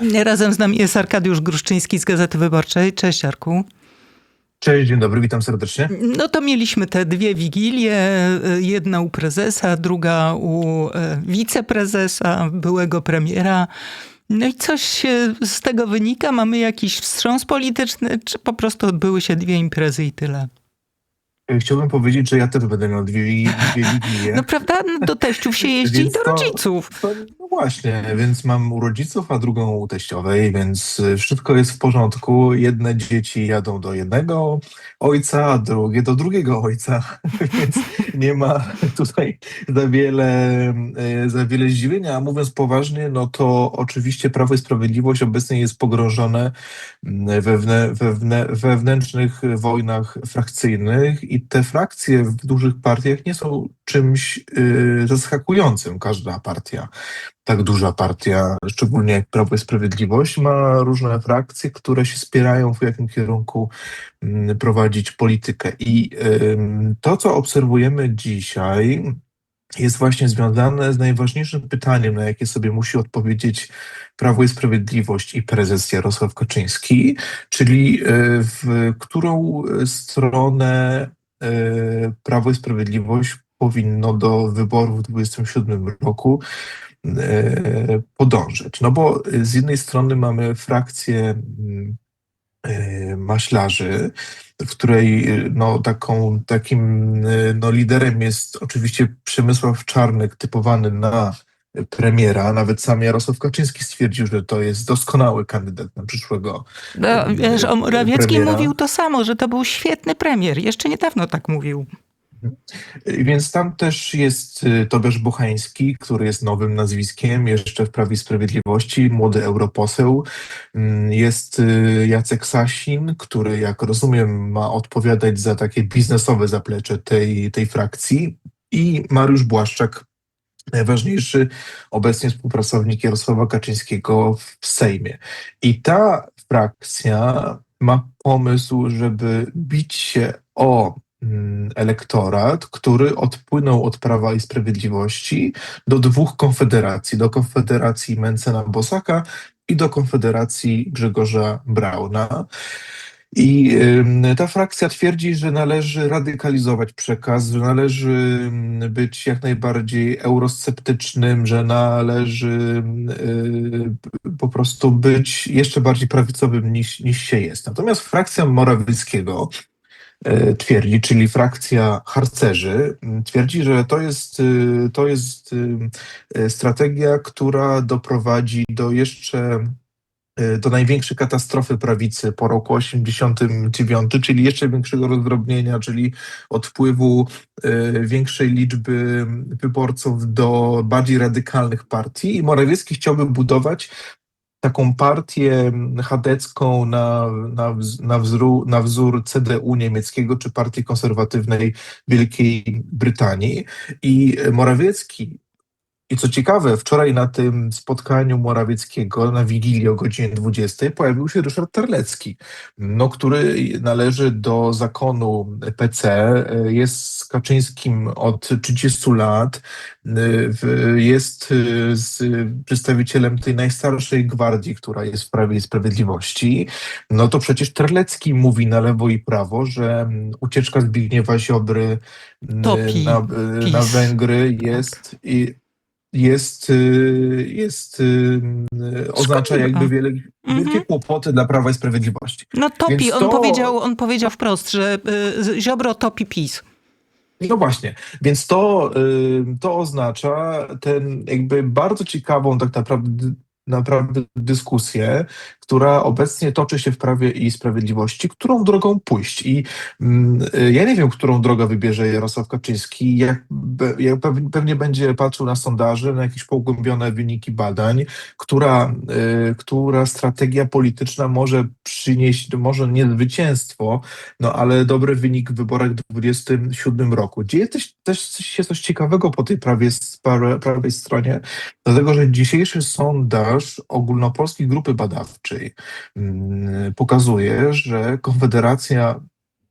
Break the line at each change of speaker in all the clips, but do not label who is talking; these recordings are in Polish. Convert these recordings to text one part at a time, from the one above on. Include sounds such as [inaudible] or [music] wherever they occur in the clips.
Razem z nami jest Arkadiusz Gruszczyński z Gazety Wyborczej. Cześć Arku.
Cześć, dzień dobry, witam serdecznie.
No to mieliśmy te dwie wigilie, jedna u prezesa, druga u e, wiceprezesa, byłego premiera. No i coś z tego wynika? Mamy jakiś wstrząs polityczny, czy po prostu odbyły się dwie imprezy i tyle?
Chciałbym powiedzieć, że ja też będę miał dwie, dwie wigilie.
No prawda? No, do teściów się jeździ i do
to,
rodziców.
To, no właśnie, więc mam u rodziców, a drugą u teściowej, więc wszystko jest w porządku. Jedne dzieci jadą do jednego ojca, a drugie do drugiego ojca, [laughs] więc nie ma [laughs] tutaj za wiele, e, za wiele zdziwienia. A mówiąc poważnie, no to oczywiście Prawo i Sprawiedliwość obecnie jest pogrążone we, wne, we wne, wewnętrznych wojnach frakcyjnych i te frakcje w dużych partiach nie są czymś yy, zaskakującym. Każda partia, tak duża partia, szczególnie jak Prawo i Sprawiedliwość, ma różne frakcje, które się spierają w jakim kierunku yy, prowadzić politykę. I to, co obserwujemy dzisiaj, jest właśnie związane z najważniejszym pytaniem, na jakie sobie musi odpowiedzieć Prawo i Sprawiedliwość i prezes Jarosław Kaczyński, czyli w którą stronę E, Prawo i Sprawiedliwość powinno do wyborów w 2027 roku e, podążać. No bo z jednej strony mamy frakcję mm, e, maślarzy, w której no, taką, takim no, liderem jest oczywiście Przemysław Czarnek, typowany na premiera. Nawet sam Jarosław Kaczyński stwierdził, że to jest doskonały kandydat na przyszłego
no, wiesz, o Morawieckim mówił to samo, że to był świetny premier. Jeszcze niedawno tak mówił.
Więc tam też jest y, Tobiasz Bochański, który jest nowym nazwiskiem, jeszcze w Prawie i Sprawiedliwości, młody europoseł. Mm, jest y, Jacek Sasin, który, jak rozumiem, ma odpowiadać za takie biznesowe zaplecze tej, tej frakcji. I Mariusz Błaszczak, najważniejszy obecnie współpracownik Jarosława Kaczyńskiego w Sejmie. I ta frakcja ma pomysł, żeby bić się o elektorat, który odpłynął od Prawa i Sprawiedliwości do dwóch konfederacji, do Konfederacji Mencena Bosaka i do Konfederacji Grzegorza Brauna. I ta frakcja twierdzi, że należy radykalizować przekaz, że należy być jak najbardziej eurosceptycznym, że należy y, po prostu być jeszcze bardziej prawicowym niż, niż się jest. Natomiast frakcja Morawieckiego twierdzi, czyli frakcja harcerzy, twierdzi, że to jest, y, to jest y, strategia, która doprowadzi do jeszcze Y, do największej katastrofy prawicy po roku 89, czyli jeszcze większego rozdrobnienia, czyli odpływu y, większej liczby wyborców do bardziej radykalnych partii. I Morawiecki chciałby budować taką partię chadecką na, na, na, na wzór CDU niemieckiego czy partii konserwatywnej Wielkiej Brytanii. I Morawiecki i co ciekawe, wczoraj na tym spotkaniu Morawieckiego na Wigilii o godzinie 20 pojawił się Ryszard Terlecki, no, który należy do zakonu PC, jest z Kaczyńskim od 30 lat, jest z przedstawicielem tej najstarszej gwardii, która jest w Prawie i Sprawiedliwości. No to przecież Terlecki mówi na lewo i prawo, że ucieczka Zbigniewa Ziobry
Topi,
na, na Węgry jest... I, jest, y, jest y, oznacza jakby wiele, wielkie mhm. kłopoty dla Prawa i Sprawiedliwości.
No topi, to... on, powiedział, on powiedział wprost, że y, Ziobro topi PiS.
No właśnie, więc to, to oznacza ten jakby bardzo ciekawą tak naprawdę naprawdę dyskusję, która obecnie toczy się w Prawie i Sprawiedliwości, którą drogą pójść. I mm, ja nie wiem, którą drogę wybierze Jarosław Kaczyński. Jak pewnie będzie patrzył na sondaże, na jakieś pogłębione wyniki badań, która, y, która strategia polityczna może przynieść, może nie zwycięstwo, no ale dobry wynik w wyborach w 2027 roku. Dzieje też, też się coś ciekawego po tej prawie, prawej stronie, dlatego że dzisiejszy sondaż ogólnopolskiej grupy badawczej Mm, pokazuje, że Konfederacja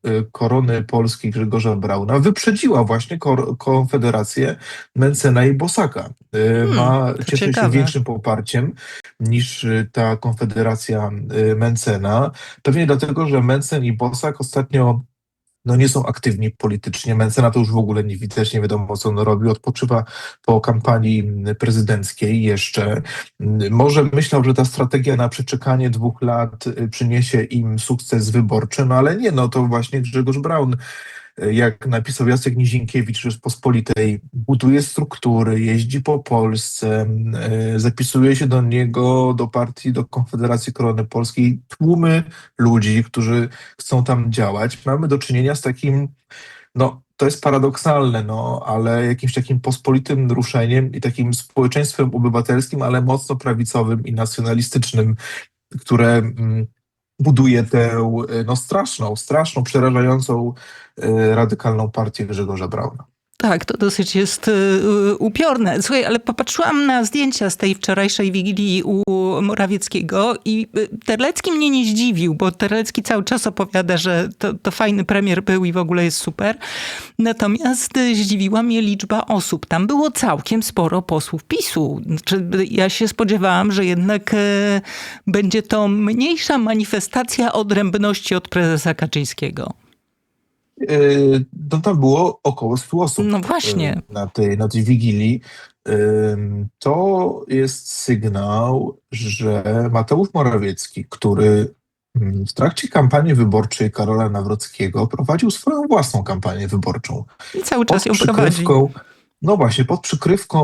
y, korony polskiej Grzegorza Brauna wyprzedziła właśnie Konfederację Mencena i Bosaka. Y, Ma,
to
cieszy się większym poparciem niż y, ta Konfederacja Mencena. Pewnie dlatego, że Mencen i Bosak ostatnio no nie są aktywni politycznie. Mencena to już w ogóle nie widać, nie wiadomo co on robi. Odpoczywa po kampanii prezydenckiej jeszcze. Może myślał, że ta strategia na przeczekanie dwóch lat przyniesie im sukces wyborczy, no ale nie, no to właśnie Grzegorz Braun, jak napisał Jacek Nizinkiewicz Rzeczpospolitej, buduje struktury, jeździ po Polsce, y, zapisuje się do niego, do partii, do Konfederacji Korony Polskiej, tłumy ludzi, którzy chcą tam działać. Mamy do czynienia z takim, no to jest paradoksalne, no, ale jakimś takim pospolitym ruszeniem i takim społeczeństwem obywatelskim, ale mocno prawicowym i nacjonalistycznym, które mm, buduje tę y, no, straszną, straszną, przerażającą, y, radykalną partię Grzegorza Brauna.
Tak, to dosyć jest y, y, upiorne. Słuchaj, ale popatrzyłam na zdjęcia z tej wczorajszej wigilii u Morawieckiego i y, Terlecki mnie nie zdziwił, bo Terlecki cały czas opowiada, że to, to fajny premier był i w ogóle jest super. Natomiast zdziwiła mnie liczba osób. Tam było całkiem sporo posłów PiSu. Znaczy, ja się spodziewałam, że jednak będzie to mniejsza manifestacja odrębności od prezesa Kaczyńskiego.
Y, No tam było około 100 osób.
No właśnie.
y, Na tej, na tej wigilii. To jest sygnał, że Mateusz Morawiecki, który mm, w trakcie kampanii wyborczej Karola Nawrockiego prowadził swoją własną kampanię wyborczą.
I cały czas ją prowadzi.
No właśnie, pod przykrywką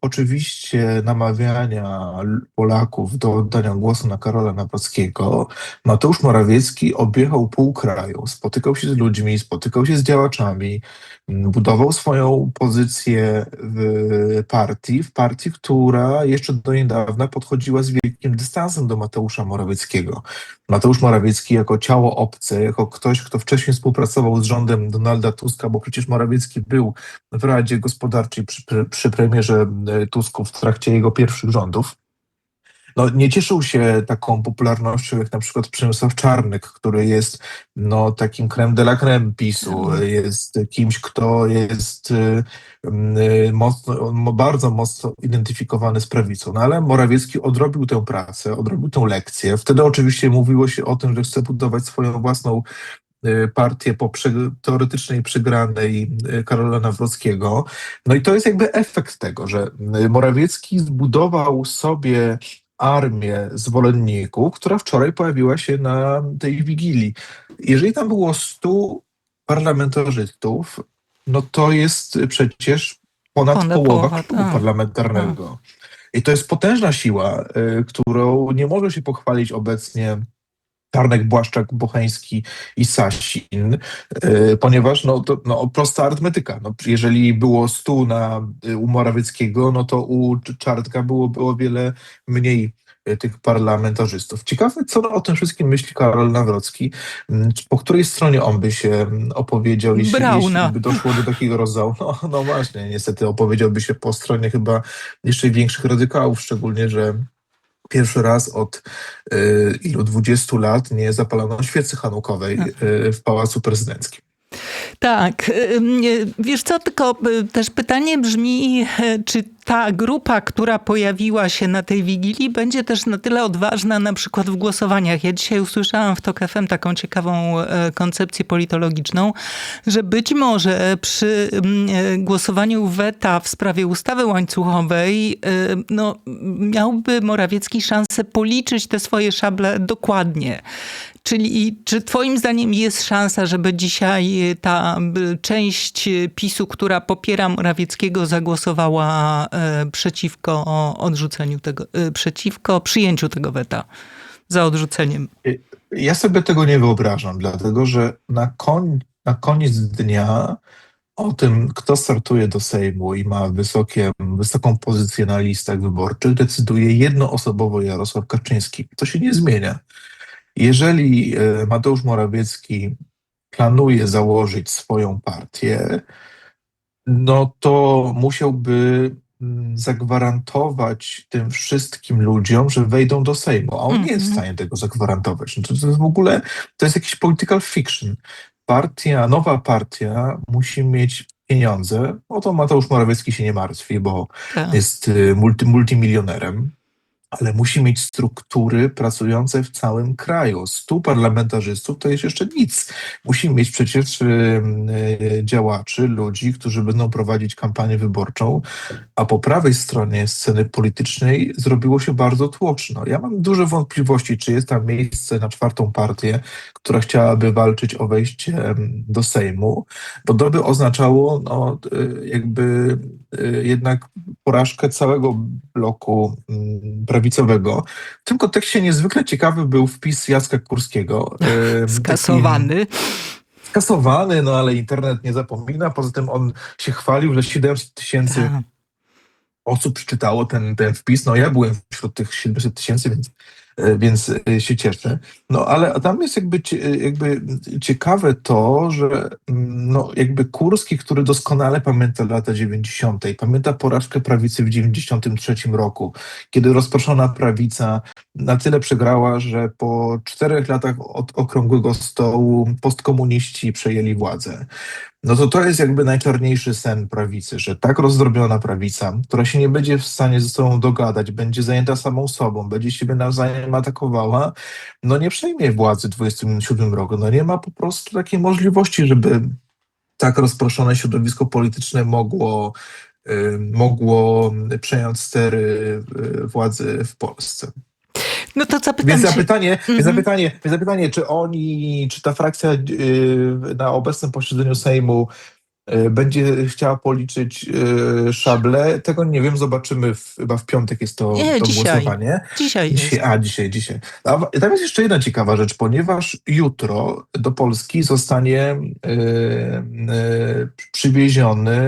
oczywiście namawiania Polaków do oddania głosu na Karola Nawrockiego, Mateusz Morawiecki objechał pół kraju, spotykał się z ludźmi, spotykał się z działaczami, m, budował swoją pozycję w partii, w partii, która jeszcze do niedawna podchodziła z wielkim dystansem do Mateusza Morawieckiego. Mateusz Morawiecki jako ciało obce, jako ktoś, kto wcześniej współpracował z rządem Donalda Tuska, bo przecież Morawiecki był w Radzie Gospodarczej przy, przy, przy premierze e, Tusku w trakcie jego pierwszych rządów. No, nie cieszył się taką popularnością jak na przykład Przemysław Czarnek, który jest no, takim creme de la creme PiSu, jest kimś, kto jest y, mocno, mo- bardzo mocno identyfikowany z prawicą. No, ale Morawiecki odrobił tę pracę, odrobił tę lekcję. Wtedy oczywiście mówiło się o tym, że chce budować swoją własną partię po prze- teoretycznej przegranej y, Karola Nawrockiego. No i to jest jakby efekt tego, że y, Morawiecki zbudował sobie armię zwolenników, która wczoraj pojawiła się na tej wigilii. Jeżeli tam było 100 parlamentarzystów, no to jest przecież ponad,
Ponad
połowa
połowa,
klubu
tak.
parlamentarnego. I to jest potężna siła, y, którą nie może się pochwalić obecnie Czarnek, Błaszczak, Bocheński i Sasin, y, ponieważ no, to, no, prosta arytmetyka. No, jeżeli było 100 na, y, u Morawieckiego, no to u Czartka było, było wiele mniej y, tych parlamentarzystów. Ciekawe, co o tym wszystkim myśli Karol Nawrocki, mm, po której stronie on by się mm, opowiedział, jeśli, jeśli by doszło do takiego rodzaju. No, no właśnie, niestety opowiedziałby się po stronie chyba jeszcze większych radykałów, szczególnie, że pierwszy raz od y, ilu 20 lat nie zapalono świecy hanukowej y, w Pałacu Prezydenckim.
Tak. ym, nie, Wiesz co, tylko y, też pytanie brzmi, czy ta grupa, która pojawiła się na tej Wigilii, będzie też na tyle odważna na przykład w głosowaniach. Ja dzisiaj usłyszałam w TOK FM taką ciekawą e, koncepcję politologiczną, że być może przy ym, e, głosowaniu weta w sprawie ustawy łańcuchowej e, no, miałby Morawiecki szansę policzyć te swoje szable dokładnie. Czyli czy twoim zdaniem jest szansa, żeby dzisiaj ta część PiSu, która popiera Morawieckiego, zagłosowała e, przeciwko odrzuceniu tego, e, przeciwko przyjęciu tego weta? Za odrzuceniem.
Ja sobie tego nie wyobrażam, dlatego że na, koń, na koniec dnia o tym, kto startuje do Sejmu i ma wysokie, wysoką pozycję na listach wyborczych, decyduje jednoosobowo Jarosław Kaczyński. To się nie zmienia. Jeżeli e, Mateusz Morawiecki planuje założyć swoją partię, no to musiałby zagwarantować tym wszystkim ludziom, że wejdą do Sejmu, a on nie jest w
Mhm.
stanie tego zagwarantować. No to, to jest w ogóle, to jest jakiś political fiction. partia, nowa partia musi mieć pieniądze. O to Mateusz Morawiecki się nie martwi, bo
Tak.
jest y, multi, multimilionerem, ale musi mieć struktury pracujące w całym kraju. Stu parlamentarzystów to jest jeszcze nic. Musi mieć przecież y, działaczy, ludzi, którzy będą prowadzić kampanię wyborczą, a po prawej stronie sceny politycznej zrobiło się bardzo tłoczno. Ja mam duże wątpliwości, czy jest tam miejsce na czwartą partię, która chciałaby walczyć o wejście do Sejmu, bo to by oznaczało no, y, jakby y, jednak porażkę całego bloku mm, prawicowego. W tym kontekście niezwykle ciekawy był wpis Jacka Kurskiego. [laughs] taki-
Skasowany.
Skasowany, no ale internet nie zapomina. Poza tym on się chwalił, że 700 tysięcy
Tak.
osób przeczytało ten, ten wpis. No ja byłem wśród tych 700 tysięcy, więc, e, więc e, się cieszę. No ale tam jest jakby, cie- jakby ciekawe to, że mm, no, jakby Kurski, który doskonale pamięta lata 90., pamięta porażkę prawicy w 93 roku, kiedy rozproszona prawica na tyle przegrała, że po czterech latach od okrągłego stołu postkomuniści przejęli władzę. No to to jest jakby najczarniejszy sen prawicy, że tak rozdrobiona prawica, która się nie będzie w stanie ze sobą dogadać, będzie zajęta samą sobą, będzie siebie nawzajem atakowała, no nie przejmie władzy w 27 roku. No nie ma po prostu takiej możliwości, żeby tak rozproszone środowisko polityczne mogło, y, mogło przejąć stery y, władzy w Polsce.
No to zapytam
Więc zapytanie,
Mhm.
więc zapytanie, więc zapytanie, czy oni, czy ta frakcja y, na obecnym posiedzeniu Sejmu będzie chciała policzyć y, szable, tego nie wiem, zobaczymy w, chyba w piątek jest to,
Nie,
to
dzisiaj.
głosowanie.
Dzisiaj.
Dzisiaj, a, dzisiaj, dzisiaj. A tam jest jeszcze jedna ciekawa rzecz, ponieważ jutro do Polski zostanie y, y, przywieziony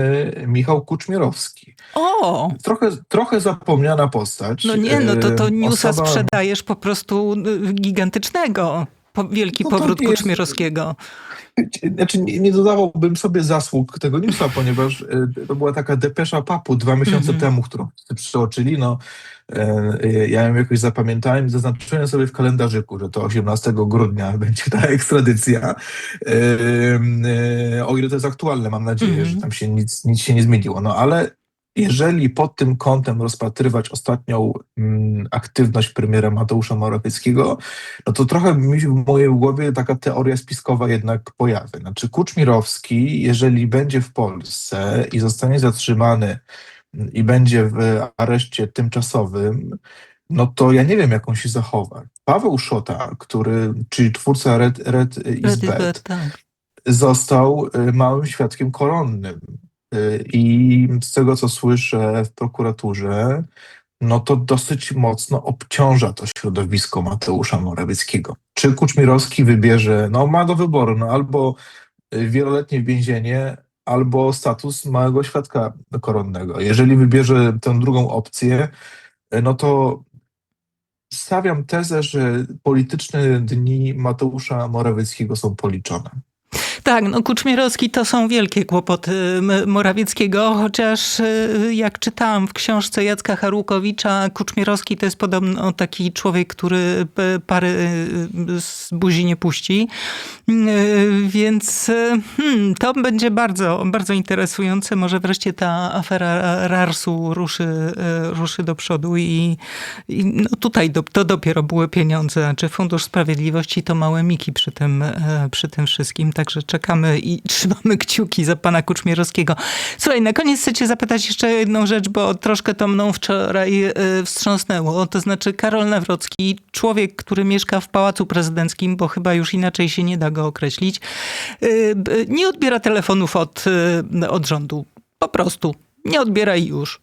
Michał Kuczmierowski.
O!
Trochę, trochę zapomniana postać.
No nie, no to, to newsa
osoba-
sprzedajesz po prostu gigantycznego. Po, wielki
No
powrót
jest-
Kuczmierowskiego.
Znaczy, nie, nie dodawałbym sobie zasług tego newsa, ponieważ e, to była taka depesza papu dwa miesiące
Mhm.
temu, którą wszyscy przeoczyli. No, e, e, ja ją jakoś zapamiętałem i zaznaczyłem sobie w kalendarzyku, że to 18 grudnia [laughs] będzie ta ekstradycja. E, e, o ile to jest aktualne, mam nadzieję,
Mhm.
że tam się nic, nic się nie zmieniło. No ale jeżeli pod tym kątem rozpatrywać ostatnią mm, aktywność premiera Mateusza Morawieckiego, no to trochę mi w mojej głowie taka teoria spiskowa jednak pojawia. Znaczy Kuczmirowski, jeżeli będzie w Polsce i zostanie zatrzymany mm, i będzie w areszcie tymczasowym, no to ja nie wiem, jak on się zachowa. Paweł Szota, który, czyli twórca Red, Red is Bad,
tak.
został y, małym świadkiem koronnym. Y, I z tego, co słyszę w prokuraturze, no to dosyć mocno obciąża to środowisko Mateusza Morawieckiego. Czy Kuczmirowski wybierze, no ma do wyboru, no albo y, wieloletnie więzienie, albo status małego świadka koronnego. Jeżeli wybierze tę drugą opcję, y, no to stawiam tezę, że polityczne dni Mateusza Morawieckiego są policzone.
Tak, no Kuczmierowski to są wielkie kłopoty Morawieckiego, chociaż y, jak czytałam w książce Jacka Harłukowicza, Kuczmierowski to jest podobno taki człowiek, który pary y, z buzi nie puści. Y, Więc hmm, to będzie bardzo, bardzo interesujące. Może wreszcie ta afera Rarsu ruszy, ruszy do przodu i, i no tutaj do, to dopiero były pieniądze. Znaczy Fundusz Sprawiedliwości to małe miki przy tym, przy tym wszystkim. Także czekamy i [laughs] trzymamy kciuki za pana Kuczmierowskiego. Słuchaj, na koniec chcę cię zapytać jeszcze jedną rzecz, bo troszkę to mną wczoraj e, wstrząsnęło. To znaczy Karol Nawrocki, człowiek, który mieszka w Pałacu Prezydenckim, bo chyba już inaczej się nie da go określić, e, nie odbiera telefonów od, e, od rządu. Po prostu. Nie odbiera i już.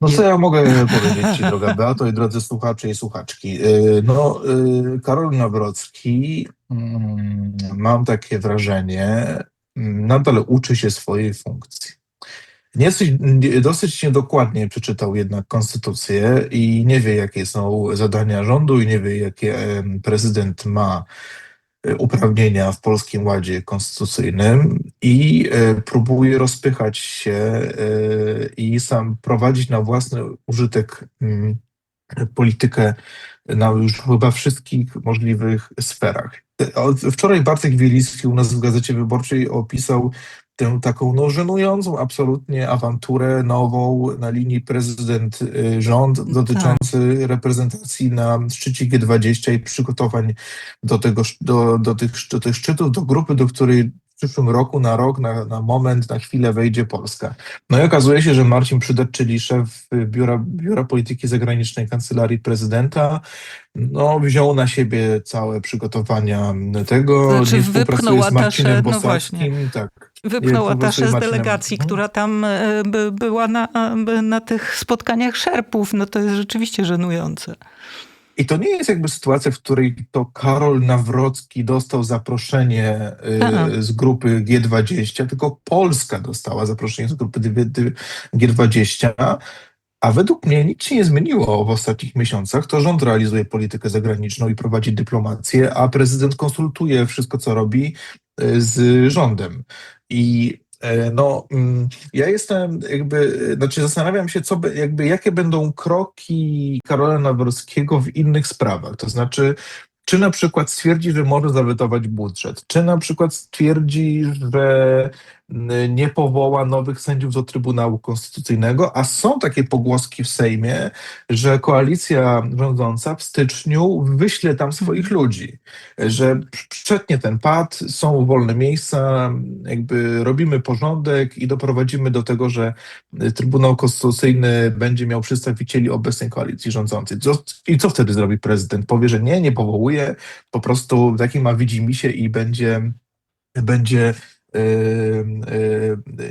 No co ja mogę [laughs] powiedzieć Ci, droga Beato i drodzy słuchacze i słuchaczki. Yy, No, yy, Karol Nawrocki, mm, mam takie wrażenie, mm, nadal uczy się swojej funkcji. Dosyć, dosyć niedokładnie przeczytał jednak konstytucję i nie wie, jakie są zadania rządu i nie wie, jakie prezydent ma uprawnienia w Polskim Ładzie Konstytucyjnym i e, próbuje rozpychać się e, i sam prowadzić na własny użytek mm, politykę na już chyba wszystkich możliwych sferach. Wczoraj Bartek Wieliński u nas w Gazecie Wyborczej opisał tę taką no, żenującą absolutnie awanturę nową na linii prezydent-rząd dotyczący reprezentacji na szczycie G20 i przygotowań do, tego, do, do, tych, do tych szczytów, do grupy, do której w przyszłym roku, na rok, na, na moment, na chwilę wejdzie Polska. No i okazuje się, że Marcin Przydet, czyli szef Biura, Biura Polityki Zagranicznej Kancelarii Prezydenta, no, wziął na siebie całe przygotowania tego.
Znaczy wypchnął
współpracuje z Marcinem
no
Bosackim.
właśnie.
tak.
Wypchnął ataszę z delegacji,
Mhm.
która tam e, by, była na, by na tych spotkaniach szerpów. No to jest rzeczywiście żenujące.
I to nie jest jakby sytuacja, w której to Karol Nawrocki dostał zaproszenie y, z grupy G20, tylko Polska dostała zaproszenie z grupy dy- dy- G20. A według mnie nic się nie zmieniło w ostatnich miesiącach. To rząd realizuje politykę zagraniczną i prowadzi dyplomację, a prezydent konsultuje wszystko, co robi z rządem. I e, no, mm, ja jestem jakby, znaczy zastanawiam się, co, jakby, jakie będą kroki Karola Nawrockiego w innych sprawach. To znaczy, czy na przykład stwierdzi, że może zawetować budżet, czy na przykład stwierdzi, że nie powoła nowych sędziów do Trybunału Konstytucyjnego, a są takie pogłoski w Sejmie, że koalicja rządząca w styczniu wyśle tam swoich ludzi, że przetnie ten pad, są wolne miejsca, jakby robimy porządek i doprowadzimy do tego, że Trybunał Konstytucyjny będzie miał przedstawicieli obecnej koalicji rządzącej. I co wtedy zrobi prezydent? Powie, że nie, nie powołuje, po prostu taki ma widzimisię i będzie, będzie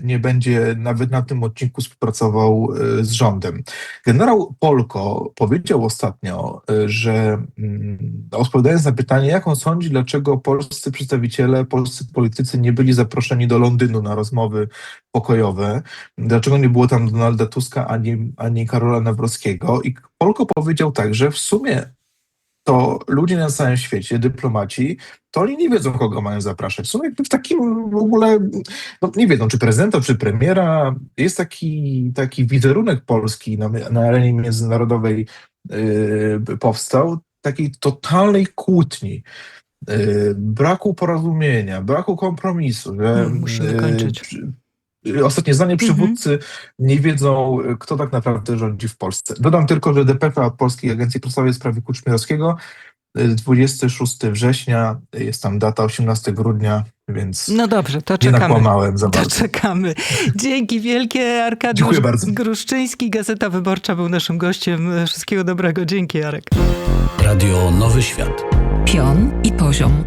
nie będzie nawet na tym odcinku współpracował yy, z rządem. Generał Polko powiedział ostatnio, że mm, odpowiadając na pytanie, jak on sądzi, dlaczego polscy przedstawiciele, polscy politycy nie byli zaproszeni do Londynu na rozmowy pokojowe, dlaczego nie było tam Donalda Tuska ani, ani Karola Nawrockiego. I Polko powiedział tak, że w sumie to ludzie na całym świecie, dyplomaci, to oni nie wiedzą, kogo mają zapraszać. Sumie jakby w takim w ogóle, no nie wiedzą, czy prezydenta, czy premiera. Jest taki, taki wizerunek Polski na, na arenie międzynarodowej yy, powstał, takiej totalnej kłótni. yy, Braku porozumienia, braku kompromisu. Że,
Mm, musimy
yy,
kończyć.
Ostatnie zdanie, przywódcy nie wiedzą, kto tak naprawdę rządzi w Polsce. Dodam tylko, że DPP Polskiej Agencji Prasowej w sprawie Kuczmierowskiego y, 26 września, y, jest tam data 18 grudnia, więc
No dobrze, to
nie
czekamy.
nakłamałem za
To
bardzo.
czekamy. Dzięki wielkie. Arkadiusz
Dziękuję bardzo.
Gruszczyński, Gazeta Wyborcza był naszym gościem. Wszystkiego dobrego. Dzięki, Jarek.
Radio Nowy Świat.
Pion i poziom.